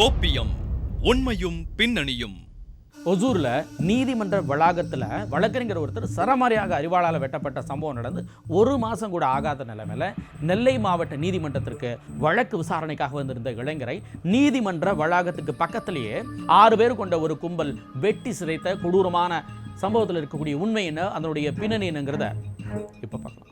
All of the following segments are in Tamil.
கோப்பியம் உண்மையும் பின்னணியும். ஒசூரில் நீதிமன்ற வளாகத்தில் வழக்கறிஞர் ஒருத்தர் சரமாரியாக அறிவாளால் வெட்டப்பட்ட சம்பவம் நடந்து ஒரு மாதம் கூட ஆகாத நிலைமையில் நெல்லை மாவட்ட நீதிமன்றத்திற்கு வழக்கு விசாரணைக்காக வந்திருந்த இளைஞரை நீதிமன்ற வளாகத்துக்கு பக்கத்திலேயே ஆறு பேர் கொண்ட ஒரு கும்பல் வெட்டி சிதைத்த கொடூரமான சம்பவத்தில் இருக்கக்கூடிய உண்மை என்ன? அதனுடைய பின்னணி என்னங்கிறத இப்போ பார்க்கலாம்.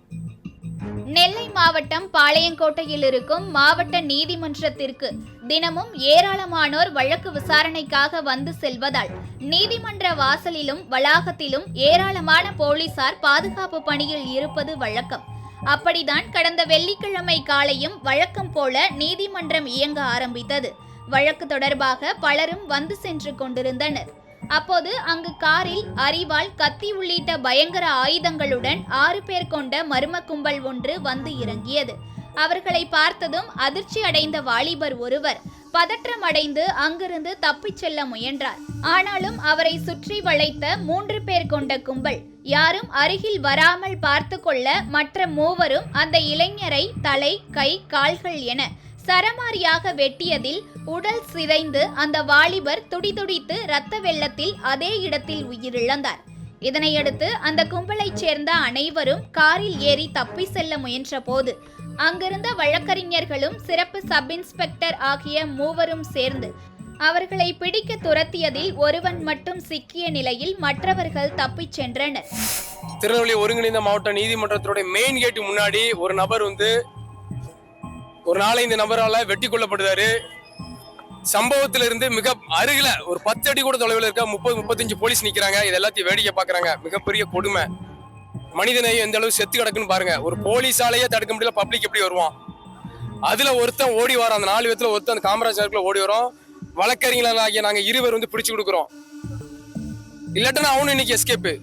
நெல்லை மாவட்டம் பாளையங்கோட்டையில் இருக்கும் மாவட்ட நீதிமன்றத்திற்கு தினமும் ஏராளமானோர் வழக்கு விசாரணைக்காக வந்து செல்வதால் நீதிமன்ற வாசலிலும் வளாகத்திலும் ஏராளமான போலீசார் பாதுகாப்பு பணியில் இருப்பது வழக்கம். அப்படிதான் கடந்த வெள்ளிக்கிழமை காலையும் வழக்கம் போல நீதிமன்றம் இயங்க ஆரம்பித்தது. வழக்கு தொடர்பாக பலரும் வந்து சென்று கொண்டிருந்தனர். அப்போது அங்கு காரில் அரிவாள் கத்தி உள்ளிட்ட பயங்கர ஆயுதங்களுடன் ஆறு பேர் கொண்ட மர்ம கும்பல் ஒன்று வந்து இறங்கியது. அவர்களை பார்த்ததும் அதிர்ச்சி அடைந்த வாலிபர் ஒருவர் பதற்றம் அடைந்து அங்கிருந்து தப்பிச் செல்ல முயன்றார். ஆனாலும் அவரை சுற்றி வளைத்த மூன்று பேர் கொண்ட கும்பல் யாரும் அருகில் வராமல் பார்த்து கொள்ள மற்ற மூவரும் அந்த இளைஞரை தலை கை கால்கள் என சரமாரியாக வெட்டியதில் உடல் சிதைந்து அந்த வாலிபர் துடிதுடித்து இரத்த வெள்ளத்தில் அதே இடத்தில் உயிரிழந்தார். இதனையடுத்து அந்த கும்பலைச் சேர்ந்த அனைவரும் காரில் ஏறி தப்பி செல்ல முயன்ற போது அங்கிருந்த வழக்கறிஞர்களும் சிறப்பு சப் இன்ஸ்பெக்டர் ஆகிய மூவரும் சேர்ந்து அவர்களை பிடிக்க துரத்தியதில் ஒருவன் மட்டும் சிக்கிய நிலையில் மற்றவர்கள் தப்பிச் சென்றனர். திருநெல்வேலி ஒருங்கிணைந்த மாவட்ட நீதிமன்றத்தினுடைய மெயின் கேட்டு முன்னாடி ஒரு நபர் வந்து ஒரு நாளை இந்த நபரால் வெட்டி கொல்லப்படுறாரு. சம்பவத்திலிருந்து மிக அருகில ஒரு பத்து அடி கூட தொலைவில் இருக்க முப்பது முப்பத்தஞ்சு போலீஸ் நிக்கிறாங்க. இது எல்லாத்தையும் வேடிக்கை பாக்குறாங்க மிகப்பெரிய கொடுமை. மனிதநேயம் எந்த அளவு செத்து கிடக்குன்னு பாருங்க. ஒரு போலீஸாலேயே தடுக்க முடியல பப்ளிக் எப்படி வருவான்? அதுல ஒருத்தன் ஓடி வரான். அந்த நாலு விதத்துல ஒருத்தன் அந்த காமராஜ் சர்க்கிள் ஓடி வரோம். வழக்கறிஞர்களாகிய நாங்க இருவர் வந்து பிடிச்சு கொடுக்குறோம். இல்லாட்டனா அவனும் இன்னைக்கு எஸ்கேப்பு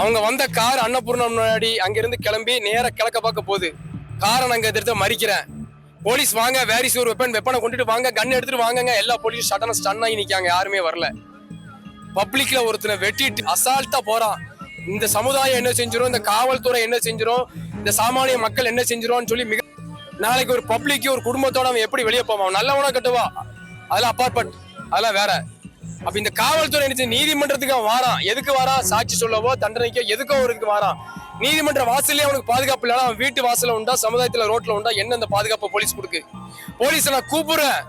அவங்க வந்த கார் அன்னபூர்ணம் முன்னாடி அங்கிருந்து கிளம்பி நேர கிழக்க பார்க்க போகுது. காரை நாங்க எதிர்த்து மறிக்கிறேன். போலீஸ் வாங்க வேரிஸ் ஒரு வெப்பன் வெப்பனை கொண்டுட்டு வாங்க கன் எடுத்துட்டு வாங்கங்க. எல்லா போலீஸ் சட்டன ஸ்டன் ஆகி நிற்காங்க யாருமே வரல. பப்ளிக்ல ஒருத்தனை வெட்டிட்டு அசால்ட்டா போறான். இந்த சமுதாயம் என்ன செஞ்சிடும் இந்த காவல்துறை என்ன செஞ்சிடும் இந்த சாமானிய மக்கள் என்ன செஞ்சிரும்னு சொல்லி மிக நாளைக்கு ஒரு பப்ளிக் ஒரு குடும்பத்தோட அவன் எப்படி வெளியே போவான்? நல்லவனா கட்டுவா? அதெல்லாம் அப்பார்ட்மெண்ட் அதெல்லாம் வேற. அப்ப இந்த காவல்துறை நினைச்சு நீதிமன்றத்துக்கு அவன் வாரான். எதுக்கு வாரான்? சாட்சி சொல்லவோ தண்டனைக்கோ எதுக்கோ ஒருக்கு வாரான். நீதிமன்ற வாசல்லே அவனுக்கு பாதுகாப்பு இல்லைனா அவன் வீட்டு வாசல உண்டா சமுதாயத்துல ரோட்ல உண்டா என்ன இந்த பாதுகாப்பு போலீஸ் கொடுக்கு? போலீஸ் நான் கூப்பிடுறேன்.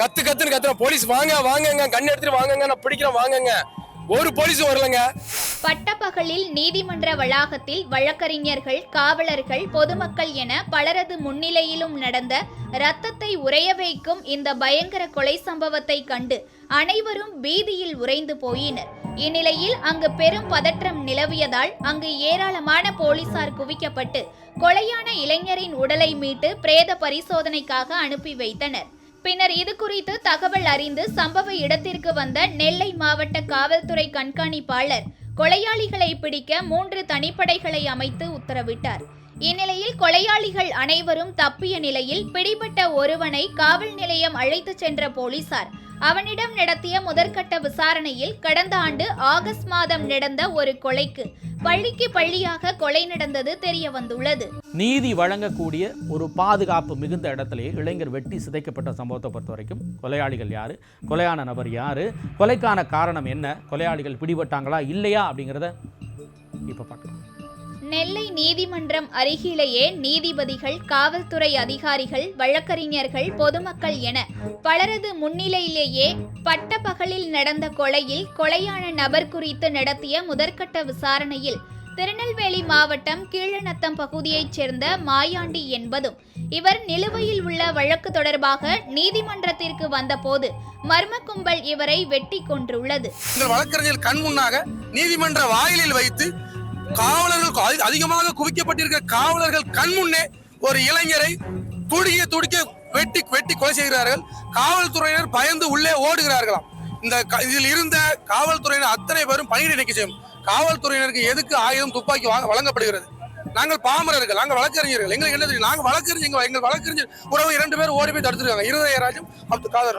கத்து கத்துன்னு கத்துறேன். போலீஸ் வாங்க வாங்கங்க கண் எடுத்துட்டு வாங்கங்க நான் பிடிக்கிறேன் வாங்கங்க. ஒரு போலீஸ் வரலங்க. பட்டப்பகலில் நீதிமன்ற வளாகத்தில் வழக்கறிஞர்கள் காவலர்கள் பொதுமக்கள் என பலரது முன்னிலையிலும் நடந்த ரத்தத்தை உறைய வைக்கும் இந்த பயங்கர கொலை சம்பவத்தை கண்டு அனைவரும் பீதியில் உறைந்து போயினர். இந்நிலையில் அங்கு பெரும் பதற்றம் நிலவியதால் அங்கு ஏராளமான போலீசார் குவிக்கப்பட்டு கொலையான இளைஞரின் உடலை மீட்டு பிரேத பரிசோதனைக்காக அனுப்பி வைத்தனர். பின்னர் இது குறித்து தகவல் அறிந்து சம்பவ இடத்திற்கு வந்த நெல்லை மாவட்ட காவல்துறை கண்காணிப்பாளர் கொலையாளிகளை பிடிக்க மூன்று தனிப்படைகளை அமைத்து உத்தரவிட்டார். இந்நிலையில் கொலையாளிகள் அனைவரும் தப்பிய நிலையில் பிடிபட்ட ஒருவனை காவல் நிலையம் அழைத்துச் சென்ற போலீசார். அவனிடம் நடத்திய முதற்கட்ட விசாரணையில் கடந்த ஆண்டு ஆகஸ்ட் மாதம் நடந்த ஒரு கொலைக்கு பள்ளிக்கு பள்ளியாக கொலை நடந்தது தெரிய வந்துள்ளது நீதி வழங்கக்கூடிய ஒரு பாதுகாப்பு மிகுந்த இடத்திலேயே இளைஞர் வெட்டி சிதைக்கப்பட்ட சம்பவத்தை பொறுத்த வரைக்கும் கொலையாளிகள் யாரு? கொலையான நபர் யாரு? கொலைக்கான காரணம் என்ன? கொலையாளிகள் பிடிபட்டாங்களா? இல்லையா? அப்படிங்கிறத இப்போ பார்க்கலாம். நெல்லை நீதிமன்றம் அருகிலேயே நீதிபதிகள் காவல்துறை அதிகாரிகள் வழக்கறிஞர்கள் பொதுமக்கள் என பலரது முன்னிலையிலேயே பட்டப்பகலில் நடந்த கொலையில் கொலையான நபர் குறித்து நடத்திய முதற்கட்ட விசாரணையில் திருநெல்வேலி மாவட்டம் கீழநத்தம் பகுதியைச் சேர்ந்த மாயாண்டி என்பதும் இவர் நிலுவையில் உள்ள வழக்கு தொடர்பாக நீதிமன்றத்திற்கு வந்தபோது மர்ம கும்பல் இவரை வெட்டி கொன்றுள்ளது. வழக்கறிஞர் கண் முன்னாக நீதிமன்ற வாயிலில் வைத்து காவலர்கள் அதிகமாக குவிக்கப்பட்டிருக்கிற காவலர்கள் கண் முன்னே ஒரு இளைஞரை துடிய துடிக்க வெட்டி வெட்டி கொலை செய்கிறார்கள். காவல்துறையினர் பயந்து உள்ளே ஓடுகிறார்களாம். இந்த க- இதில் இருந்த காவல்துறையினர் அத்தனை பேரும் பணியிடை நீக்க செய்யும். காவல்துறையினருக்கு எதுக்கு ஆயுதம் துப்பாக்கி வாங்க- வழங்கப்படுகிறது? நாங்கள் பாமரர்கள் நாங்கள் வழக்கறிஞர்கள். எங்களுக்கு என்ன தெரியும்? நாங்கள் வழக்கறிஞர் எங்கள் வழக்கறிஞர் உறவு இரண்டு பேரும் ஓடி போய் தடுத்துருக்காங்க. இருதயராஜும் அடுத்து காதர்.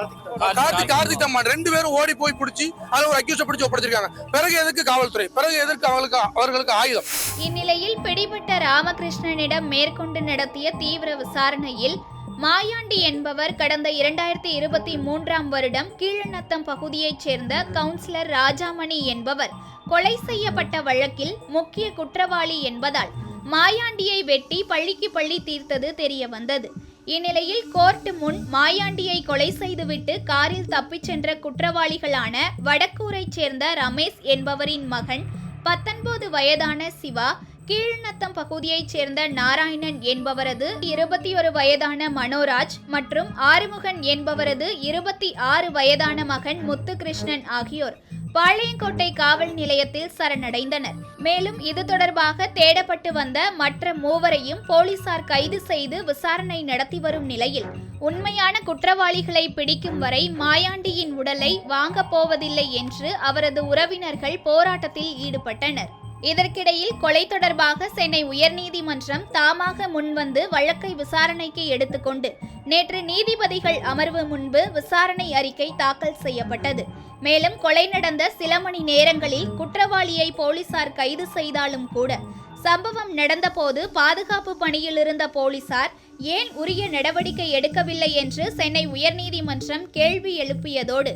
கார்த்திக் கார்த்திக் அம்மான் ரெண்டு பேரும் ஓடி போய் பிடிச்சி அதை ஒரு அக்யூஸ்ட பிடிச்சி ஒப்படைச்சிருக்காங்க. பிறகு எதுக்கு காவல்துறை? பிறகு எதற்கு அவங்களுக்கு அவர்களுக்கு ஆயுதம்? இந்நிலையில் பிடிபட்ட ராமகிருஷ்ணனிடம் மேற்கொண்டு நடத்திய தீவிர விசாரணையில் மாயாண்டி என்பவர் கடந்த இரண்டாயிரத்தி இருபத்தி மூன்றாம் வருடம் கீழநத்தம் பகுதியைச் சேர்ந்த கவுன்சிலர் ராஜாமணி என்பவர் கொலை செய்யப்பட்ட வழக்கில் முக்கிய குற்றவாளி என்பதால் மாயாண்டியை வெட்டி பள்ளிக்கு பள்ளி தீர்த்தது தெரிய வந்தது. இந்நிலையில் கோர்ட் முன் மாயாண்டியை கொலை செய்துவிட்டு காரில் தப்பிச் சென்ற குற்றவாளிகளான வடக்கூரைச் சேர்ந்த ரமேஷ் என்பவரின் மகன் பத்தொன்பது வயதான சிவா கீழ்நத்தம் பகுதியைச் சேர்ந்த நாராயணன் என்பவரது இருபத்தி ஒரு வயதான மனோராஜ் மற்றும் ஆறுமுகன் என்பவரது இருபத்தி ஆறு வயதான மகன் முத்துகிருஷ்ணன் ஆகியோர். பாளையங்கோட்டை காவல் நிலையத்தில் சரணடைந்தனர். மேலும் இது தொடர்பாக தேடப்பட்டு வந்த மற்ற மூவரையும் போலீசார் கைது செய்து விசாரணை நடத்தி வரும் நிலையில் உண்மையான குற்றவாளிகளை பிடிக்கும் வரை மாயாண்டியின் உடலை வாங்கப் போவதில்லை என்று அவரது உறவினர்கள் போராட்டத்தில் ஈடுபட்டனர். இதற்கிடையில் கொலை தொடர்பாக சென்னை உயர்நீதிமன்றம் தாமாக முன்வந்து வழக்கை விசாரணைக்கு எடுத்துக்கொண்டு நேற்று நீதிபதிகள் அமர்வு முன்பு விசாரணை அறிக்கை தாக்கல் செய்யப்பட்டது. மேலும் கொலை நடந்த சில மணி நேரங்களில் குற்றவாளியை போலீசார் கைது செய்தாலும் கூட சம்பவம் நடந்தபோது பாதுகாப்பு பணியில் இருந்த போலீசார் ஏன் உரிய நடவடிக்கை எடுக்கவில்லை என்று சென்னை உயர்நீதிமன்றம் கேள்வி எழுப்பியதோடு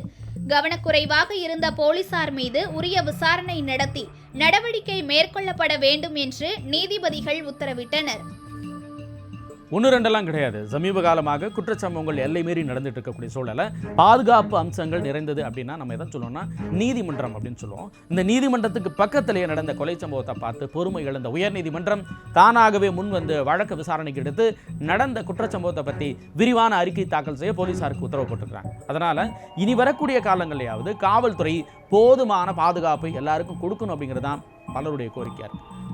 கவனக்குறைவாக இருந்த போலீசார் மீது உரிய விசாரணை நடத்தி நடவடிக்கை மேற்கொள்ளப்பட வேண்டும் என்று நீதிபதிகள் உத்தரவிட்டனர். ஒன்று ரெண்டெல்லாம் கிடையாது. சமீப காலமாக குற்றச்சம்பவங்கள் எல்லை மீறி நடந்துட்டு இருக்கக்கூடிய சூழலை பாதுகாப்பு அம்சங்கள் நிறைந்தது அப்படின்னா நம்ம எதை சொல்லணும்னா நீதிமன்றம் அப்படின்னு சொல்லுவோம். இந்த நீதிமன்றத்துக்கு பக்கத்திலேயே நடந்த கொலை சம்பவத்தை பார்த்து பொறுமை இழந்த உயர்நீதிமன்றம் தானாகவே முன் வந்து வழக்கு விசாரணைக்கு எடுத்து நடந்த குற்றச்சம்பவத்தை பற்றி விரிவான அறிக்கை தாக்கல் செய்ய போலீசாருக்கு உத்தரவு போட்டிருக்கிறாங்க. அதனால இனி வரக்கூடிய காலங்களையாவது காவல்துறை போதுமான பாதுகாப்பு எல்லாருக்கும் கொடுக்கணும் அப்படிங்கிறது தான் பலருடைய கோரிக்கையாக இருக்குது